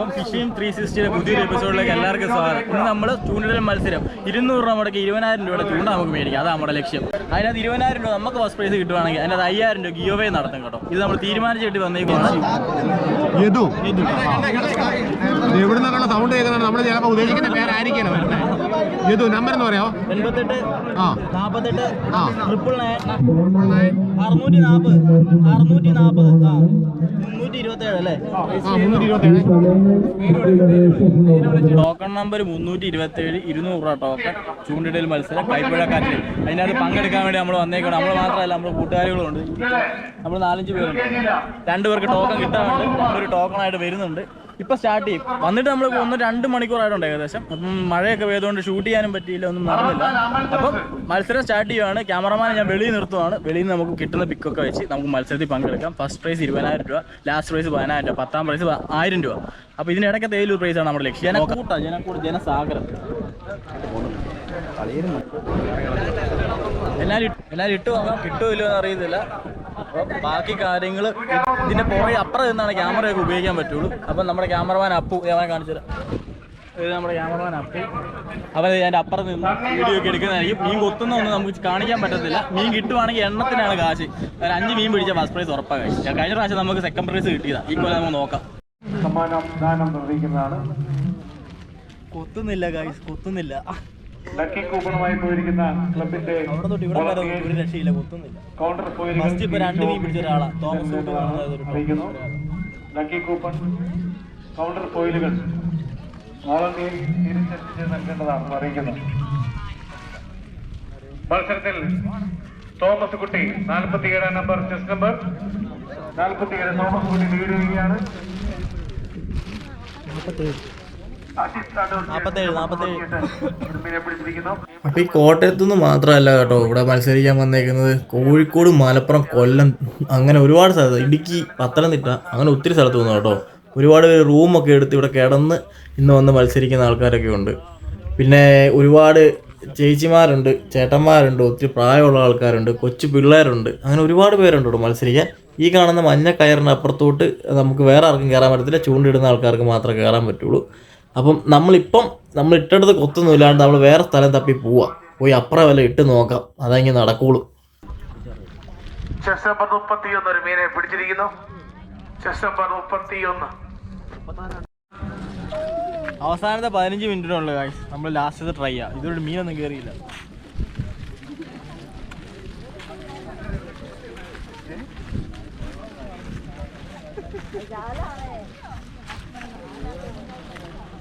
അപ്പം phishing three സിക്സ്റ്റിയുടെ പുതിയൊരു എപ്പിസോഡിലേക്ക് എല്ലാവർക്കും സ്വാഗതം. ഇന്ന് നമ്മൾ ചൂണ്ടൽ മത്സരം. ഇരുന്നൂറ് രൂപ മുടക്കി ഇരുപതിനായിരം രൂപയുടെ ചൂണ്ട നമുക്ക് മേടിക്കാം. അതാണ് നമ്മുടെ ലക്ഷ്യം. അതിനകത്ത് ഇരുപതിനായിരം രൂപ നമുക്ക് ഫസ്റ്റ് പ്രൈസ് കിട്ടുവാണെങ്കിൽ അതിനകത്ത് അയ്യായിരം രൂപ ഗിയോവേ നടത്തും കേട്ടോ. ഇത് നമ്മൾ തീരുമാനിച്ചിട്ട് വന്നേക്കാണ് എവിടെ നിന്നുള്ള സൗണ്ട് കേൾക്കുന്നത് നമ്മൾ ചിലപ്പോൾ ഉദ്ദേശിക്കുന്ന പേരായിരിക്കണം. യദു നമ്പർ എന്ന് പറയാമോ എൺപത്തെട്ട് ആ. നാൽപ്പത്തെട്ട് ആ. Triple nine. അറുന്നൂറ്റി നാൽപ്പത് അറുന്നൂറ്റി നാൽപ്പത് ആ. മുന്നൂറ്റി ഇരുപത്തേഴ് അല്ലേ? ആ മുന്നൂറ്റി ഇരുപത്തേഴ് ടോക്കൺ നമ്പർ മുന്നൂറ്റി ഇരുപത്തേഴ് ഇരുന്നൂറ് രൂപ ടോക്കൺ. ചൂണ്ടിടൽ മത്സരം കൈപ്പുഴക്കാറ്റിൽ. അതിനകത്ത് പങ്കെടുക്കാൻ വേണ്ടി നമ്മൾ വന്നേക്കണം. നമ്മൾ മാത്രമല്ല നമ്മൾ കൂട്ടുകാരികളുണ്ട് നമ്മൾ നാലഞ്ച് പേരുണ്ട്. രണ്ടുപേർക്ക് ടോക്കൺ കിട്ടാറുണ്ട്. ടോക്കൺ ടോക്കണായിട്ട് വരുന്നുണ്ട്. ഇപ്പൊ സ്റ്റാർട്ട് ചെയ്യും. വന്നിട്ട് നമ്മൾ ഒന്ന് രണ്ട് മണിക്കൂറായിട്ടുണ്ട് ഏകദേശം. അപ്പം മഴയൊക്കെ പെയ്തുകൊണ്ട് ഷൂട്ട് ചെയ്യാനും പറ്റിയില്ല ഒന്നും നടന്നില്ല. അപ്പം മത്സരം സ്റ്റാർട്ട് ചെയ്യുവാണ്. ക്യാമറമാനെ ഞാൻ വെളിയിൽ നിർത്തുവാണ്. വെളിയിൽ നിന്ന് നമുക്ക് കിട്ടുന്ന പിക്കൊക്കെ വെച്ച് നമുക്ക് മത്സരത്തിൽ പങ്കെടുക്കാം. ഫസ്റ്റ് പ്രൈസ് ഇരുപതിനായിരം രൂപ ലാസ്റ്റ് പ്രൈസ് പതിനായിരം രൂപ പത്താം പ്രൈസ് ആയിരം രൂപ. അപ്പോൾ ഇതിനിടയ്ക്ക് പ്രൈസ് ആണ് നമ്മുടെ ലക്ഷ്യം? ജനക്കൂട്ട ജനക്കൂട് ജനസാഗരം. എല്ലാവരും ഇട്ട്- എല്ലാവരും ഇട്ടു നോക്കാം. കിട്ടുമോ ഇല്ലയോ എന്ന് അറിയത്തില്ല. ബാക്കി കാര്യങ്ങൾ ഇതിന്റെ പോയി അപ്പുറം നിന്നാണ് ക്യാമറയൊക്കെ ഉപയോഗിക്കാൻ പറ്റുള്ളൂ. അപ്പം നമ്മുടെ ക്യാമറമാൻ അപ്പു ഞാൻ കാണിച്ചു തരാം. ഇത് നമ്മുടെ ക്യാമറമാൻ അപ്പു. അവൻ അതിന്റെ അപ്പുറം നിന്ന് വീഡിയോ ഒക്കെ എടുക്കുന്നതായിരിക്കും. മീൻ കൊത്തുന്നൊന്നും നമുക്ക് കാണിക്കാൻ പറ്റത്തില്ല. മീൻ കിട്ടുവാണെങ്കിൽ എണ്ണത്തിനാണ് കാശ്. ഒരു അഞ്ച് മീൻ പിടിച്ച ഫസ്റ്റ് പ്രൈസ് ഉറപ്പാണ് കാശ് കഴിഞ്ഞ പ്രാവശ്യം നമുക്ക് സെക്കൻഡ് പ്രൈസ് കിട്ടിയതാ. ഈ കൊല്ലം നമുക്ക് നോക്കാം. സമ്മാനം ദാനം നിർവഹിക്കുന്നതാണ്. കൊത്തുന്നില്ല കാശ് കൊത്തുന്നില്ല. ലക്കി കൂപ്പണുമായി പോയിരിക്കുന്ന ക്ലബിന്റെ കൗണ്ടർ പോയിലുകൾ അറിയിക്കുന്നു ലക്കി കൂപ്പൺ കൗണ്ടർ ഫോയിലുകൾ തിരിച്ചെത്തിച്ച് നൽകേണ്ടതാണെന്ന് അറിയിക്കുന്നു. മത്സരത്തിൽ തോമസ് കുട്ടി നാൽപ്പത്തിയേഴാം നമ്പർ ചെസ് നമ്പർ. നാൽപ്പത്തിയേഴ് തോമസ് കുട്ടി ലീഡ് പിടിച്ചിരിക്കുന്നു ഈ കോട്ടയത്തു നിന്ന് മാത്രമല്ല കേട്ടോ ഇവിടെ മത്സരിക്കാൻ വന്നേക്കുന്നത്. കോഴിക്കോട് മലപ്പുറം കൊല്ലം അങ്ങനെ ഒരുപാട് സ്ഥലത്ത്. ഇടുക്കി പത്തനംതിട്ട അങ്ങനെ ഒത്തിരി സ്ഥലത്ത് വന്നു കേട്ടോ. ഒരുപാട് പേര് റൂമൊക്കെ എടുത്ത് ഇവിടെ കിടന്ന് ഇന്ന് വന്ന് മത്സരിക്കുന്ന ആൾക്കാരൊക്കെ ഉണ്ട്. പിന്നെ ഒരുപാട് ചേച്ചിമാരുണ്ട് ചേട്ടന്മാരുണ്ട് ഒത്തിരി പ്രായമുള്ള ആൾക്കാരുണ്ട് കൊച്ചു പിള്ളേരുണ്ട്. അങ്ങനെ ഒരുപാട് പേരുണ്ട് ഇവിടെ മത്സരിക്കാൻ. ഈ കാണുന്ന മഞ്ഞ കയറിന് അപ്പുറത്തോട്ട് നമുക്ക് വേറെ ആർക്കും കയറാൻ പറ്റത്തില്ല. ചൂണ്ടിടുന്ന ആൾക്കാർക്ക് മാത്രമേ കയറാൻ പറ്റുള്ളൂ. അപ്പം നമ്മളിപ്പം നമ്മൾ ഇട്ടെടുത്ത് കൊത്തൊന്നും ഇല്ലാണ്ട് നമ്മൾ വേറെ സ്ഥലം തപ്പി പോവാം. പോയി അപ്പുറം വല്ല ഇട്ട് നോക്കാം. അതങ്ങനെ നടക്കുള്ളൂ ചെസ് നമ്പർ മുപ്പത്തിയൊന്ന് ഒരു മീനെ പിടിച്ചിരിക്കുന്നു. ചെസ് നമ്പർ മുപ്പത്തിയൊന്ന്. അവസാനത്തെ പതിനഞ്ച് മിനിറ്റിനുള്ള കാശ് നമ്മൾ ലാസ്റ്റ് ട്രൈ ചെയ്യാം. ഇതൊരു മീനൊന്നും കയറിയില്ല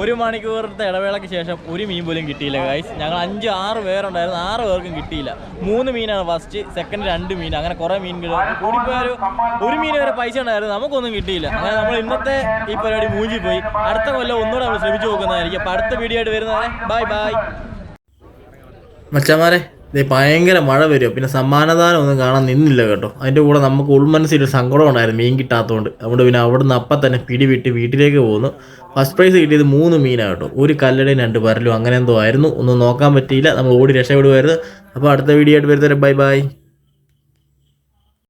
ഒരു മണിക്കൂറത്തെ ഇടവേളയ്ക്ക് ശേഷം ഒരു മീൻ പോലും കിട്ടിയില്ല ഗൈസ് ഞങ്ങൾ അഞ്ച് ആറ് പേരുണ്ടായിരുന്നു. ആറ് പേർക്കും കിട്ടിയില്ല. മൂന്ന് മീനാണ് ഫസ്റ്റ് സെക്കൻഡ് രണ്ട് മീൻ. അങ്ങനെ കുറേ മീൻ കൂടിപ്പോയൊരു ഒരു മീൻ വരെ പൈസ ഉണ്ടായിരുന്നു. നമുക്കൊന്നും കിട്ടിയില്ല. അങ്ങനെ നമ്മൾ ഇന്നത്തെ ഈ പരിപാടി മൂഞ്ചി പോയി അടുത്ത കൊല്ലം ഒന്നുകൂടെ നമ്മൾ ശ്രമിച്ചു നോക്കുന്നതായിരിക്കും. അപ്പോൾ അടുത്ത വീഡിയോ ആയിട്ട് വരുന്നവരെ ബൈ ബൈ മച്ചന്മാരെ ഇത് ഭയങ്കര മഴ വരും പിന്നെ സമ്മാനദാനം ഒന്നും കാണാൻ നിന്നില്ല കേട്ടോ. അതിന്റെ കൂടെ നമുക്ക് ഉൾമനസ്സിൽ സങ്കടം ഉണ്ടായിരുന്നു മീൻ കിട്ടാത്തതുകൊണ്ട് അതുകൊണ്ട് പിന്നെ അവിടെ നിന്ന് അപ്പം തന്നെ പിടിവിട്ട് വീട്ടിലേക്ക് പോകുന്നു ഫസ്റ്റ് പ്രൈസ് കിട്ടിയത് മൂന്ന് മീനാണ് കേട്ടോ. ഒരു കല്ലടയും രണ്ട് പരലും അങ്ങനെ എന്തോ ആയിരുന്നു. ഒന്നും നോക്കാൻ പറ്റിയില്ല. നമ്മൾ ഓടി രക്ഷപ്പെടുമായിരുന്നു അപ്പോൾ അടുത്ത വീഡിയോ ആയിട്ട് വരുന്നവരെ ബൈ ബൈ